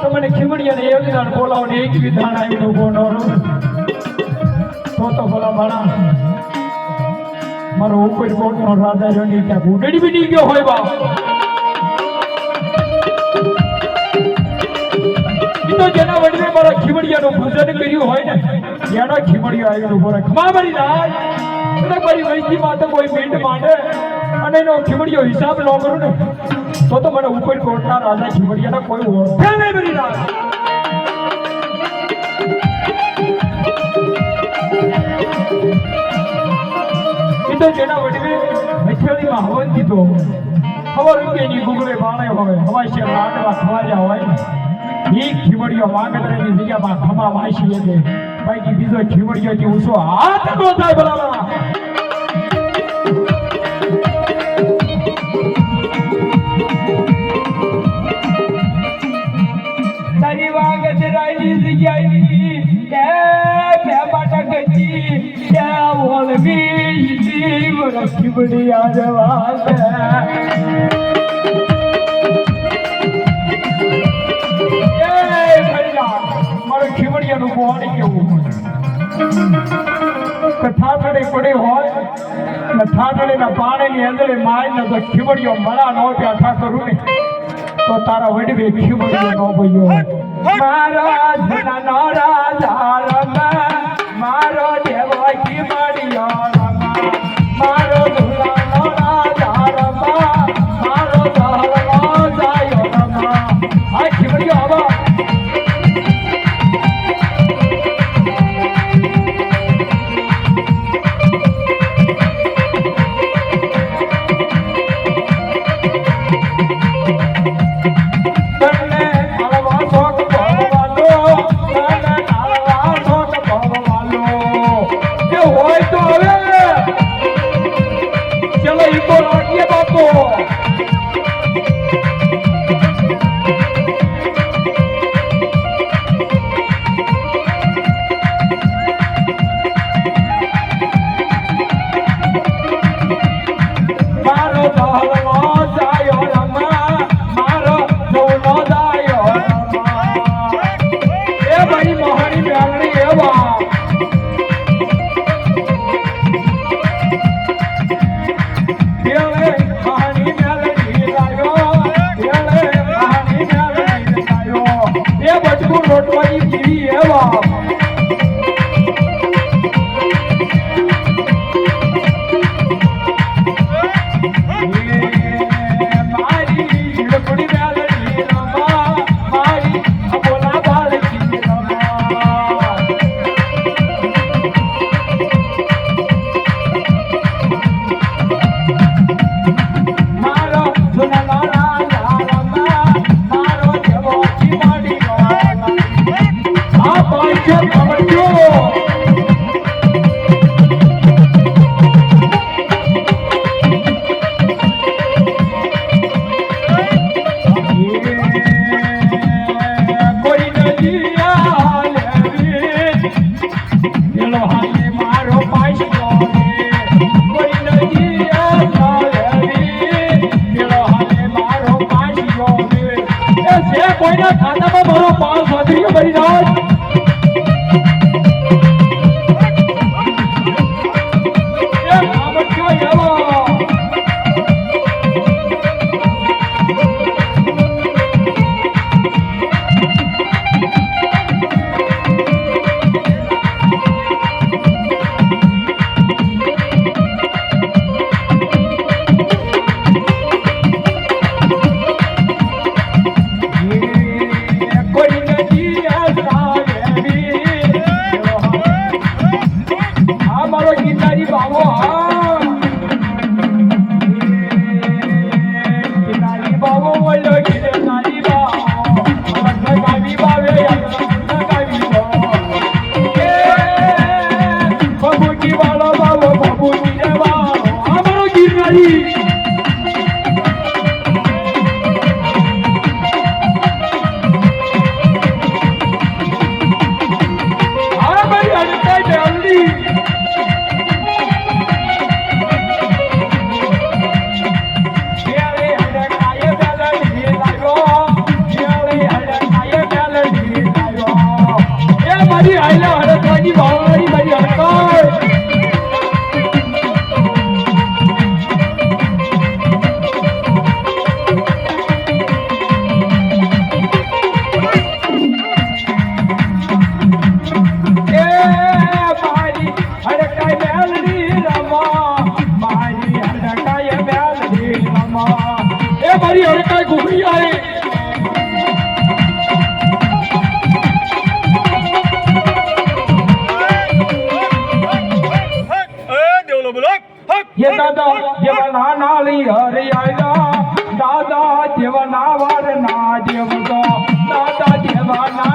તમને ખીમડિયાને દાણ બોલાવો એક વિધાન આવીને ઊભો ન તો તો બોલા બાળા મારો ઉપર કોટનો રાજા ક્યાંક ઉડડી બીડી ગયો હોય બાપ તો જેના વડવે મારા ખીમડિયાનું ભજન કર્યું હોય ને એના ખીમડિયો આવીને ઊભો મારી મારી વૈદીમાં તો કોઈ મીંડ માંડે અને એનો ખીમડિયો હિસાબ ન કરું ને તો તો મને ઉપર કોટના રાજા ખીમડિયાના કોઈ ઓળખે નહીં મારી રાજ ઈ તો જેના વડવે હથેળીમાં હવન દીધો ખબર કે ની ગુગળે બાણે હોય. હવાઈ છે લાડવા ખવાજા હોય. ઈ ખીમડિયો વાગદરાની જગ્યામાં ખમા વાસી છે. બાકી બીજો ખીવડિયો થી ઉસો હાથ નો થાય બરાબર જીવ ખીમડી આરવાગે એ ભૈલા મારો ખીમડિયાનું બોડી કેવું કે પડી હોય ને ઠાઠડીના પાણીની અંદર માય ને તો ખીમડિયો મળા નો ને તો તારા વડવે ખીમડિયો નો ભયો મારા જનાનો રોટવાઈ પીવી એવા. ખાતામાં મારો પાંચ સોદરીઓ ભરી જાવ મારી હડકાઈ ઘૂમી આવી ये दादा जेवा ना नाली हरि आया दादा जेवा ना वार ना जेवा दादा जेवा ना